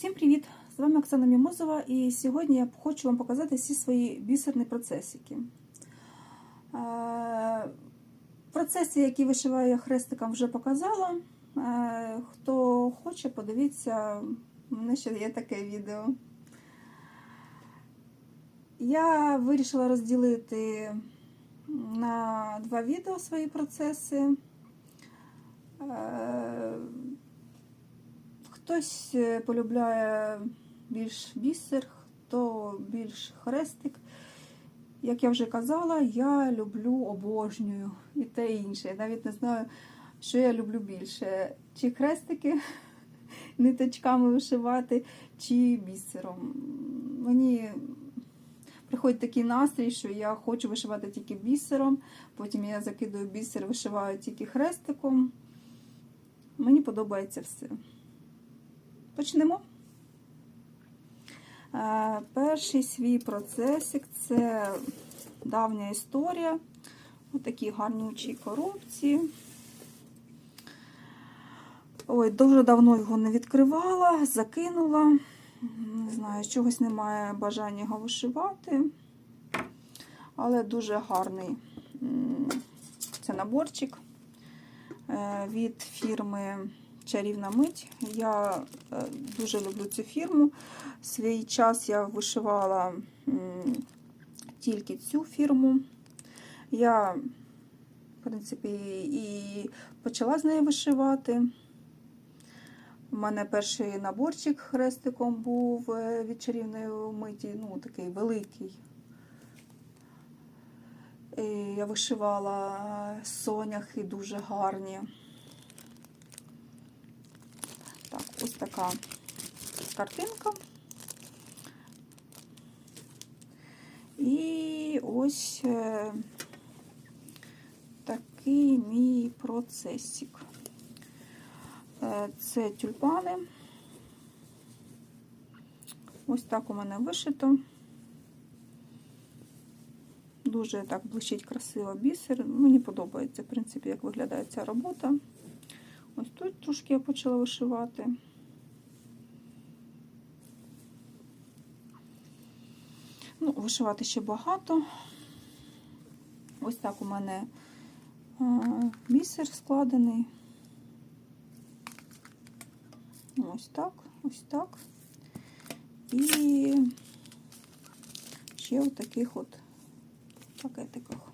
Всім привіт! З вами Оксана Мімозова і сьогодні я хочу вам показати всі свої бісерні процесики. Е, Процеси, які вишиваю я хрестиком, вже показала. Е, Хто хоче, подивіться, у мене ще є таке відео. Я вирішила розділити на два відео свої процеси. Хтось е, полюбляє більш бісер, хто більш хрестик. Як я вже казала, я люблю обожнюю і те і інше. Я навіть не знаю, що я люблю більше. Чи хрестики ниточками вишивати, чи бісером. Мені приходить такий настрій, що я хочу вишивати тільки бісером, потім я закидую бісер, вишиваю тільки хрестиком. Мені подобається все. Почнемо. Е, Перший свій процесик це давня історія. Ось такі гарнючі коробці. Ой, дуже давно його не відкривала, закинула. Не знаю, чогось немає бажання його вишивати. Але дуже гарний це наборчик е, від фірми Чарівна мить. Я е, дуже люблю цю фірму. Свій час я вишивала тільки цю фірму. Я, в принципі, і почала з нею вишивати. У мене перший наборчик хрестиком був е, від чарівної миті, ну, такий великий. І я вишивала соняхи дуже гарні. Так, ось така картинка. І ось е, такий мій процесик. Е, Це тюльпани. Ось так у мене вишито. Дуже так блищить красиво бісер. Мені подобається, в принципі, як виглядає ця робота. Ось тут трошки я почала вишивати. Ну, вишивати ще багато. Ось так у мене бісер складений. Ось так, ось так. І ще в таких от пакетиках.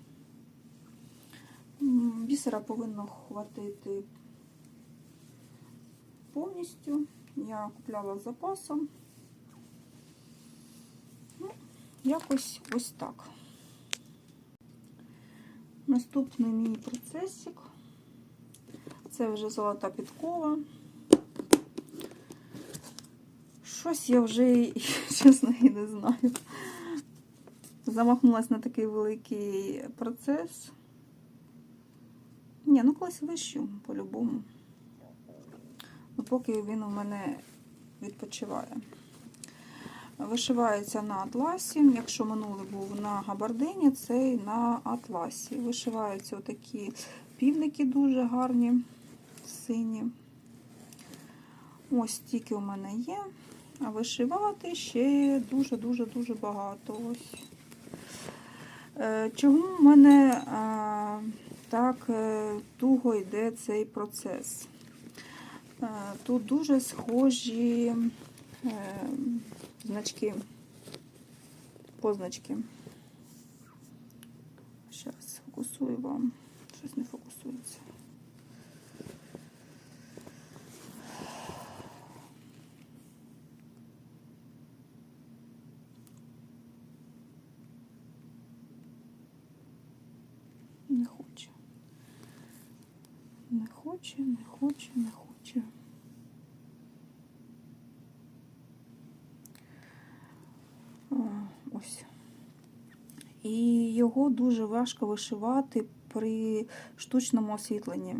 Бісера повинно хватити повністю. Я купляла з запасом. Якось ось так. Наступний мій процесик. Це вже золота підкова. Щось я вже, чесно, і не знаю. Замахнулася на такий великий процес. Ні, ну колись вищу, по-любому. Ну, поки він у мене відпочиває. Вишивається на атласі. Якщо минулий був на габардині, цей на атласі. Вишиваються отакі півники дуже гарні, сині. Ось тільки у мене є. А вишивати ще дуже-дуже-дуже багато. Ось. Е, Чому в мене а, так е, туго йде цей процес? Е, Тут дуже схожі е, значки, позначки. Зараз фокусую вам. Щось не фокусується. Не хоче. Не хоче, не хоче, не хоче. А, Ось. І його дуже важко вишивати при штучному освітленні.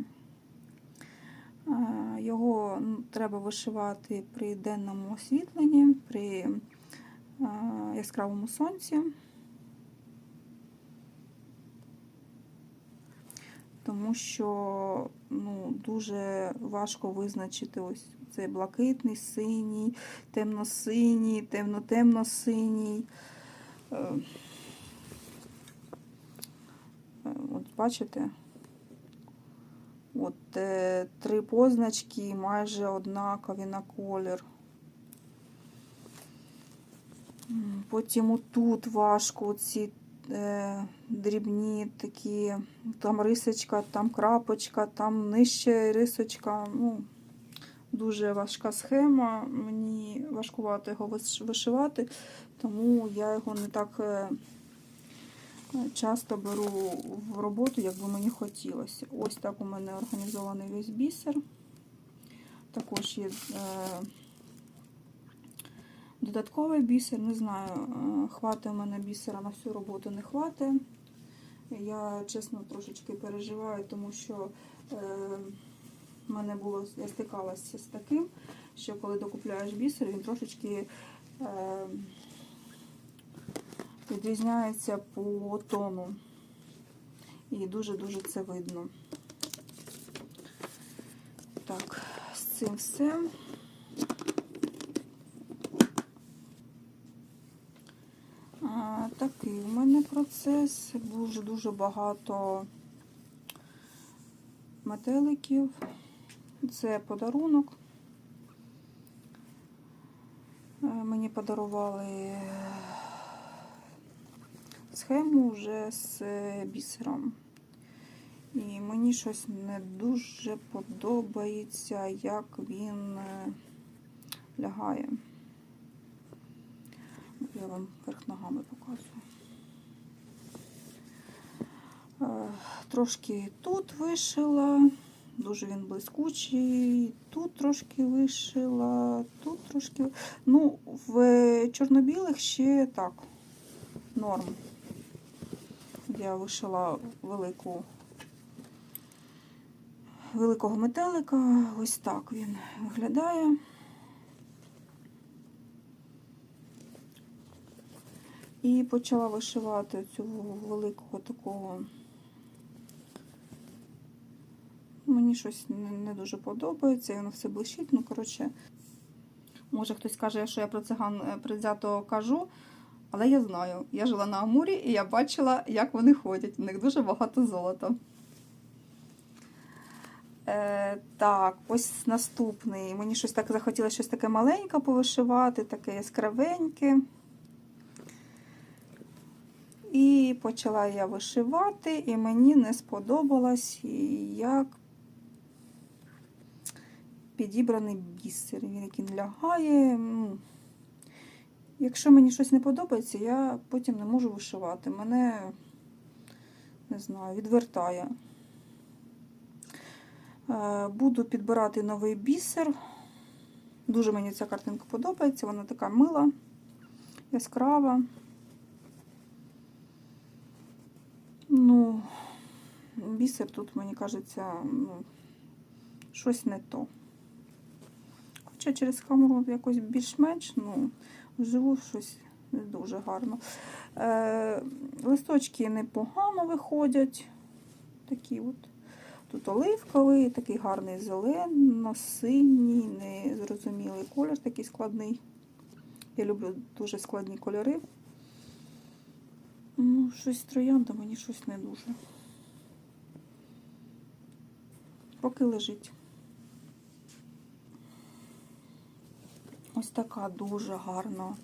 Його треба вишивати при денному освітленні, при яскравому сонці. тому що ну, дуже важко визначити ось Це блакитний, синій, темно-синій, темно-темно-синій. От бачите? От е, три позначки майже однакові на колір. Потім отут важко ці е, дрібні такі, там рисочка, там крапочка, там нижче рисочка. Ну, дуже важка схема. Мені важкувато його вишивати, тому я його не так е, часто беру в роботу, як би мені хотілося. Ось так у мене організований весь бісер. Також є. Е, Додатковий бісер, не знаю, е, хватить у мене бісера на всю роботу, не хватить. Я чесно трошечки переживаю, тому що е, мене було, я стикалася з таким, що коли докупляєш бісер, він трошечки е, відрізняється по тону. І дуже-дуже це видно. Так, з цим все. А, Такий у мене процес. Дуже-дуже багато метеликів. Це подарунок. Е, Мені подарували схему вже з бісером. І мені щось не дуже подобається, як він е, лягає. Я вам верх ногами показую. Е, Трошки тут вишила, дуже він блискучий, тут трошки вишила, тут трошки. Ну, в чорно-білих ще так, норм. Я вишила велику, великого метелика. Ось так він виглядає. І почала вишивати цю великого такого. Мені щось не, дуже подобається, і воно все блищить. Ну, коротше, може хтось каже, що я про циган е, предвзято кажу, але я знаю. Я жила на Амурі і я бачила, як вони ходять. У них дуже багато золота. Е, так, ось наступний. Мені щось так захотілося щось таке маленьке повишивати, таке яскравеньке. І почала я вишивати, і мені не сподобалось, як підібраний бісер. Він як він лягає. Якщо мені щось не подобається, я потім не можу вишивати. Мене, не знаю, відвертає. Е, Буду підбирати новий бісер. Дуже мені ця картинка подобається, вона така мила, яскрава. Ну, бісер тут, мені кажеться, ну, щось не то. Хоча через камеру якось більш-менш, ну, вживу щось не дуже гарно. Е, листочки непогано виходять. Такі от. Тут оливковий, такий гарний зелено-синій, незрозумілий колір, такий складний. Я люблю дуже складні кольори. Ну, щось троянда, мені щось не дуже. Поки лежить. Ось така дуже гарна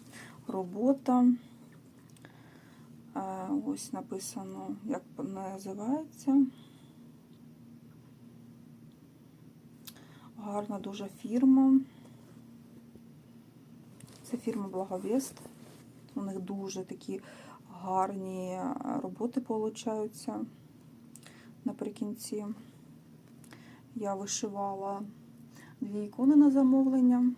робота. Е, Ось написано, як називається. Гарна дуже фірма. Це фірма Благовест. У них дуже такі гарні роботи получаються наприкінці. Я вишивала дві ікони на замовлення.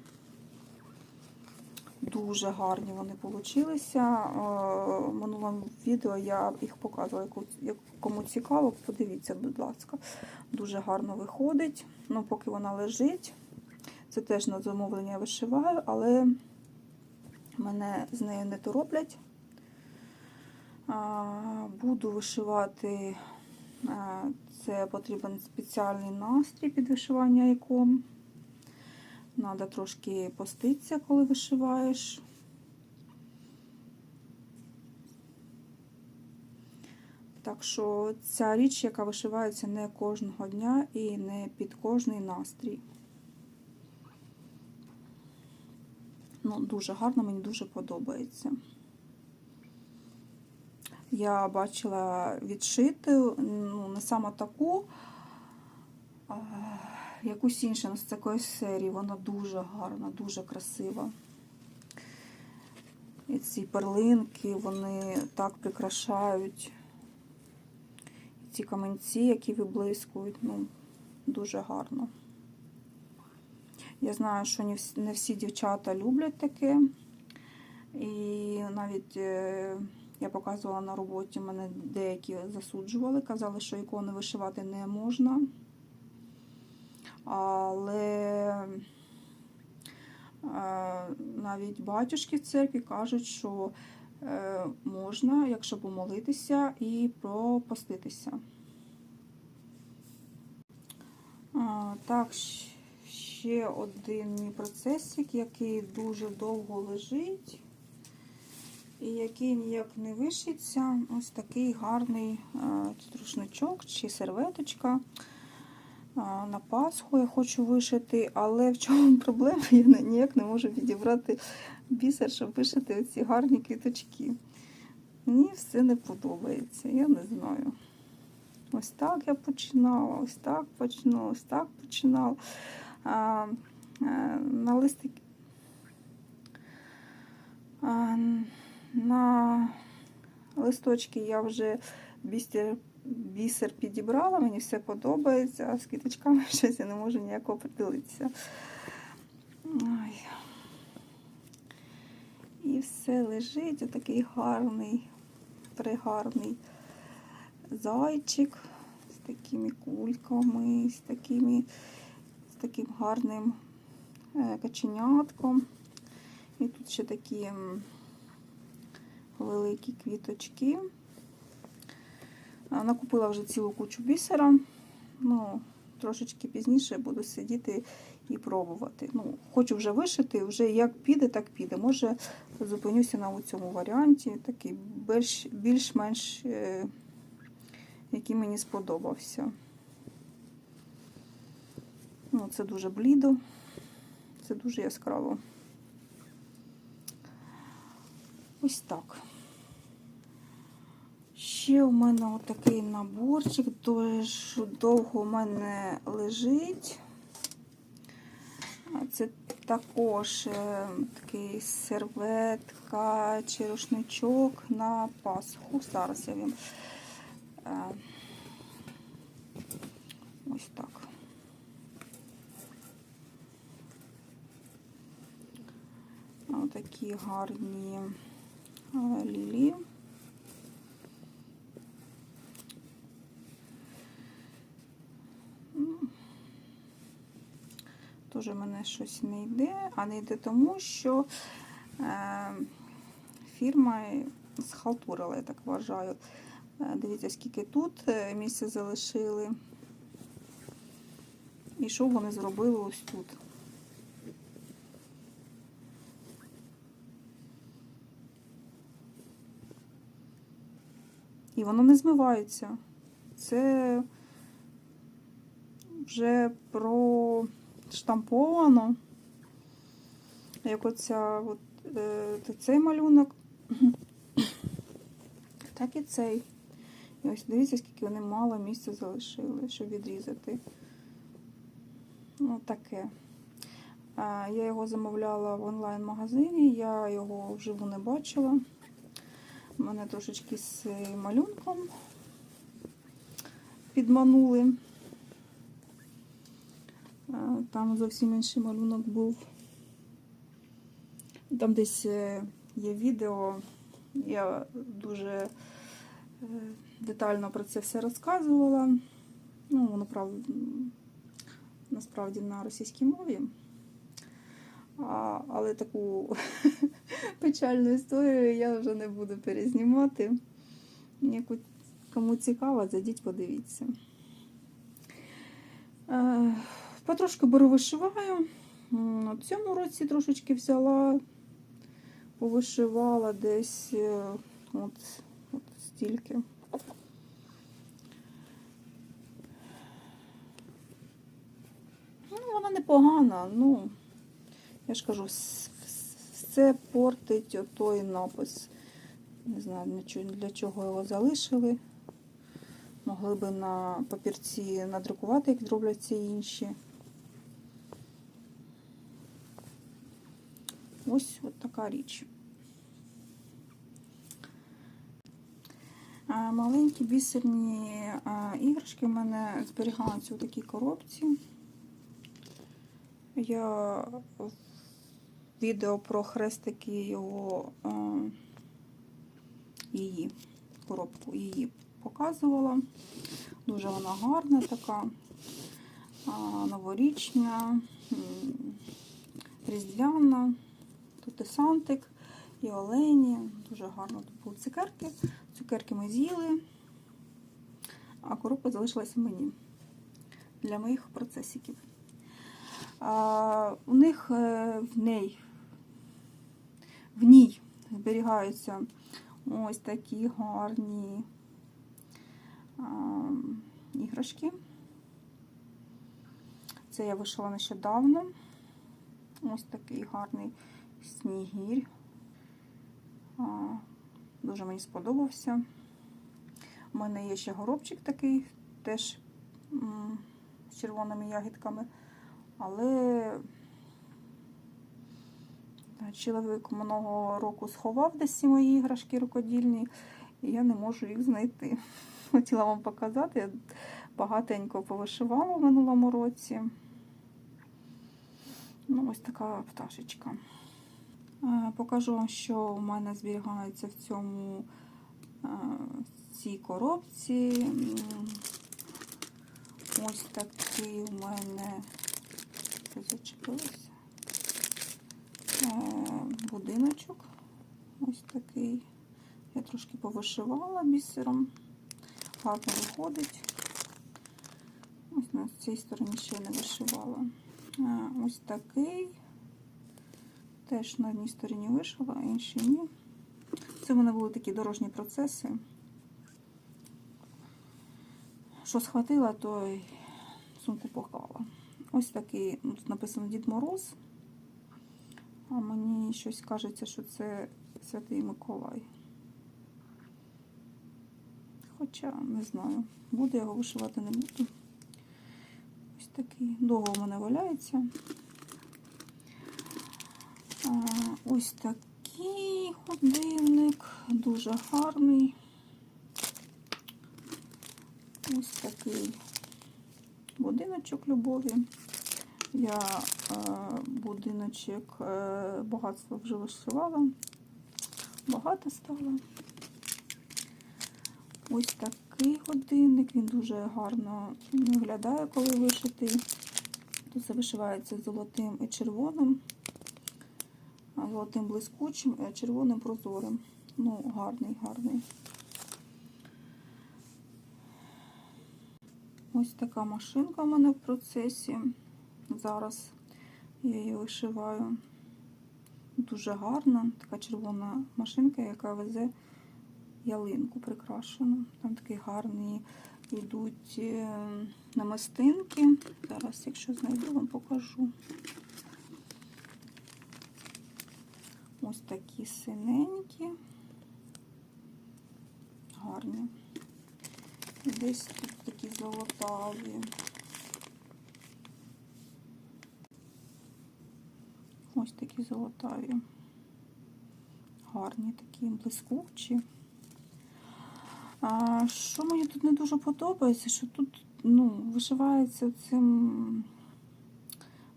Дуже гарні вони получилися. Е, В минулому відео я їх показувала, кому цікаво, подивіться, будь ласка. Дуже гарно виходить. Ну, поки вона лежить. Це теж на замовлення я вишиваю, але мене з нею не тороплять. Буду вишивати, це потрібен спеціальний настрій під вишивання ікон. Треба трошки поститися, коли вишиваєш. Так що ця річ, яка вишивається не кожного дня і не під кожний настрій. Ну, дуже гарно, мені дуже подобається. Я бачила відшити, ну, не саме таку, якусь іншу ну, з такої серії. Вона дуже гарна, дуже красива. І ці перлинки, вони так прикрашають. Ці каменці, які виблискують, ну, дуже гарно. Я знаю, що не всі, дівчата люблять таке. І навіть е, я показувала на роботі, мене деякі засуджували, казали, що ікони вишивати не можна. Але е, навіть батюшки в церкві кажуть, що е, можна, якщо помолитися і пропоститися. Так, ще один процесик, який дуже довго лежить і який ніяк не вишиться. Ось такий гарний е, тут чи серветочка. На Пасху я хочу вишити, але в чому проблема? Я ніяк не можу підібрати бісер, щоб вишити ці гарні квіточки. Мені все не подобається, я не знаю. Ось так я починала, ось так починала, ось так починала. А, а, на листик. А, на листочки я вже бісер, бісер підібрала, мені все подобається, а з квіточками щось я не можу ніяк оприділитися. Ой. І все лежить, отакий гарний, пригарний зайчик з такими кульками, з такими, з таким гарним е, каченятком. І тут ще такі великі квіточки. Накупила вже цілу кучу бісера. Ну, трошечки пізніше буду сидіти і пробувати. Ну, хочу вже вишити, вже як піде, так піде. Може, зупинюся на цьому варіанті, такий більш- більш-менш, е, який мені сподобався. Ну, це дуже блідо, це дуже яскраво. Ось так. Ще у мене отакий наборчик, дуже довго у мене лежить. Це також е, такий серветка чи рушничок на Пасху. Зараз я вам е, ось так. Отакі гарні е, лілії. Теж мене щось не йде, а не йде тому, що е, фірма схалтурила, я так вважаю. Е, дивіться, скільки тут е, місця залишили. І що вони зробили ось тут. І воно не змивається. Це вже проштамповано. Як оця, от, е, цей малюнок, так і цей. І ось дивіться, скільки вони мало місця залишили, щоб відрізати. Ну, таке. А, Я його замовляла в онлайн-магазині, я його вживу не бачила. У мене трошечки з малюнком підманули. Е, Там зовсім інший малюнок був. Там десь е, є відео, я дуже е, детально про це все розказувала. Ну, воно прав... насправді на російській мові. А, але таку печальну історію я вже не буду перезнімати. Яку, кому цікаво, зайдіть, подивіться. Потрошки беру вишиваю. В цьому році трошечки взяла, повишивала десь е, от, от стільки. Ну, вона непогана, ну, я ж кажу, все портить отой напис. Не знаю, для чого його залишили. Могли би на папірці надрукувати, як зроблять ці інші. Ось от така річ. Маленькі бісерні іграшки в мене зберігаються у такій коробці. Я відео про хрестики його її коробку її показувала. Дуже вона гарна така, новорічна, різдвяна. Тут і олені. Дуже гарно тут були цукерки. Цукерки ми з'їли, а коробка залишилася мені для моїх процесиків. А, у них е, в неї в ній зберігаються ось такі гарні а, іграшки. Це я вишила нещодавно. Ось такий гарний снігір. Дуже мені сподобався. У мене є ще горобчик такий, теж з червоними ягідками. Але чоловік минулого року сховав десь ці мої іграшки рукодільні, і я не можу їх знайти. Хотіла вам показати. Я багатенько повишивала в минулому році. Ну, ось така пташечка. Е, Покажу вам, що у мене зберігається в цьому е, в цій коробці. Ось такий у мене зачепилося. Е, Будиночок. Ось такий. Я трошки повишивала бісером. Гарно виходить. Ось на цій стороні ще не вишивала. Ось такий. Теж на одній стороні вишила, а іншій ні. Це в мене були такі дорожні процеси. Що схватила, то й сумку поклала. Ось такий, ну, тут написано Дід Мороз. А мені щось кажеться, що це Святий Миколай. Хоча не знаю, буду його вишивати, не буду. Ось такий. Довго в мене валяється. Ось такий годинник, дуже гарний. Ось такий будиночок любові. Я е, будиночок е, багатства вже вишивала. Багато стало. Ось такий годинник, він дуже гарно виглядає, коли вишитий. Тут це вишивається золотим і червоним, золотим блискучим, червоним прозорим. Ну, гарний, гарний. Ось така машинка в мене в процесі. Зараз я її вишиваю. Дуже гарна, така червона машинка, яка везе ялинку прикрашену. Там такі гарні йдуть е, намистинки. Зараз, якщо знайду, вам покажу. Ось такі синенькі, гарні. Десь тут такі золотаві. Ось такі золотаві. Гарні такі блискучі. А, що мені тут не дуже подобається, що тут ну, вишивається цим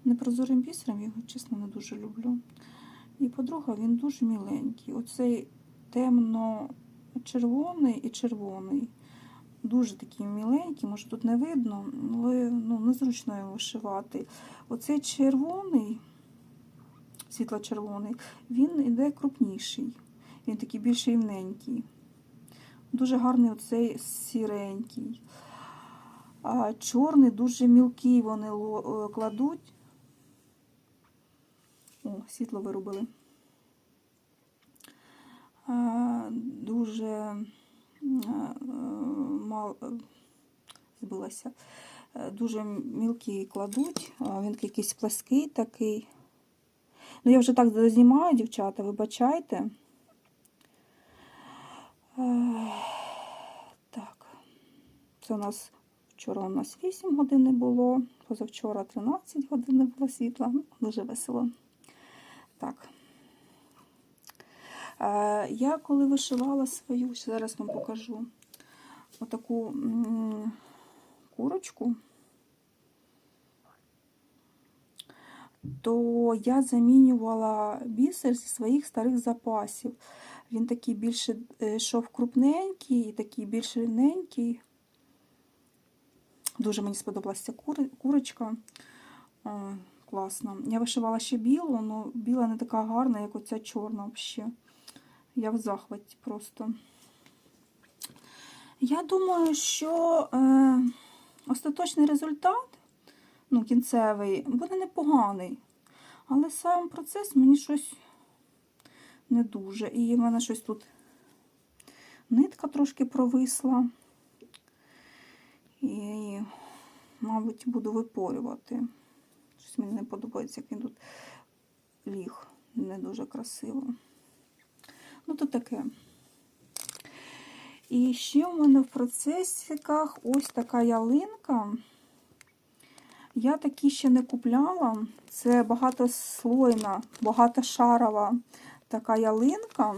непрозорим бісером, його чесно не дуже люблю. І по-друге, він дуже міленький. Оцей темно-червоний і червоний. Дуже такий міленький, може тут не видно, але ну, незручно його вишивати. Оцей червоний, світло-червоний, він іде крупніший. Він такий більш рівненький. Дуже гарний оцей сіренький. А чорний дуже мілкий вони е, кладуть. О, світло вирубили. Е, Дуже мал, збилася. Дуже мілкий кладуть, він якийсь плаский такий. Ну, я вже так дознімаю, дівчата, вибачайте. Так. Це у нас вчора у нас 8 годин не було, позавчора 13 годин було світла. Ну, Дуже весело. Так. Е, Я коли вишивала свою, зараз вам покажу отаку курочку, то я замінювала бісер зі своїх старих запасів. Він такий більше е, йшов крупненький і такий більш рівненький. Дуже мені сподобалася курочка. О, класно. Я вишивала ще білу, але біла не така гарна, як оця чорна взагалі. Я в захваті просто. Я думаю, що е, остаточний результат, ну, кінцевий, буде непоганий. Але сам процес мені щось не дуже. І в мене щось тут нитка трошки провисла. І, мабуть, буду випорювати. Щось мені не подобається, як він тут ліг. Не дуже красиво. Ну, то таке. І ще у мене в процесиках ось така ялинка. Я такі ще не купляла. Це багатослойна, багатошарова така ялинка.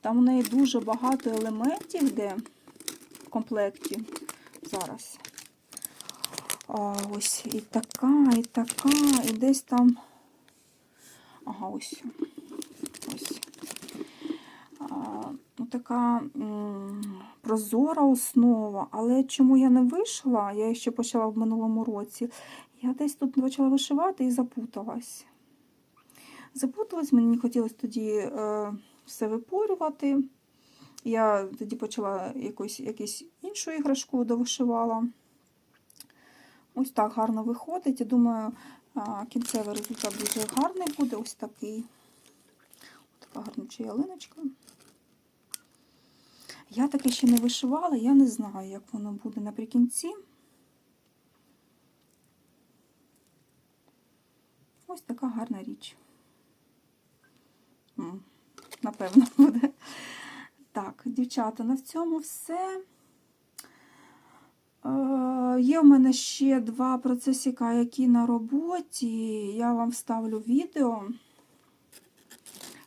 Там у неї дуже багато елементів, де в комплекті. Зараз. А, ось і така, і така, і десь там. Ага, ось. Ось. А, ну, така прозора основа. Але чому я не вишила, я ще почала в минулому році. Я десь тут почала вишивати і запуталась. Запуталась, мені хотілося тоді е, все випорювати. Я тоді почала якусь, якусь іншу іграшку довишивала. Ось так гарно виходить. Я думаю, кінцевий результат дуже гарний буде. Ось такий. Ось така гарнюча ялиночка. Я таке ще не вишивала, я не знаю, як воно буде наприкінці. Ось така гарна річ. Напевно, буде. Так, дівчата, на цьому все. Е, Є в мене ще два процесіка, які на роботі. Я вам вставлю відео.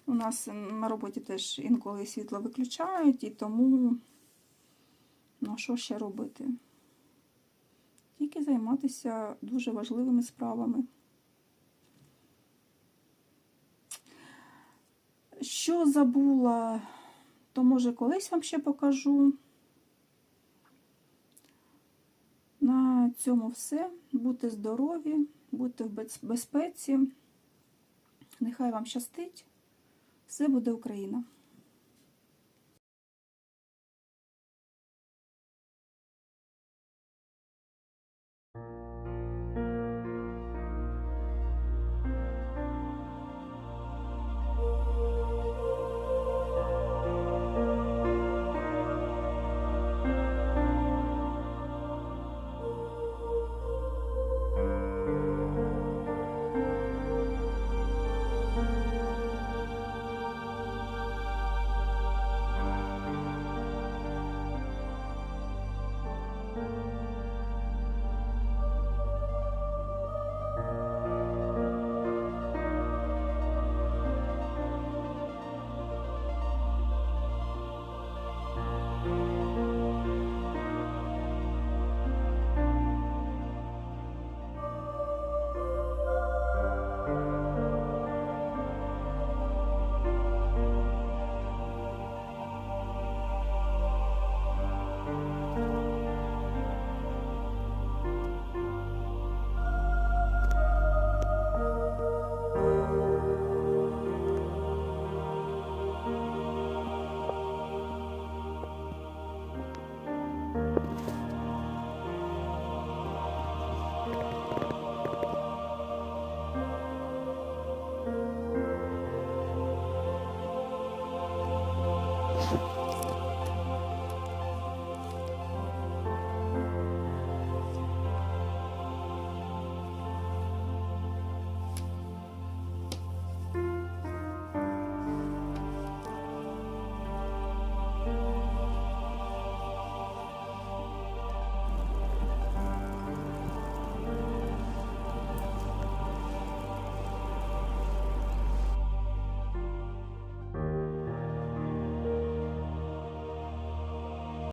У нас на роботі теж інколи світло виключають, і тому, ну, що ще робити? Тільки займатися дуже важливими справами. Що забула, то може колись вам ще покажу. На цьому все. Будьте здорові, будьте в безпеці. Нехай вам щастить. Все буде Україна.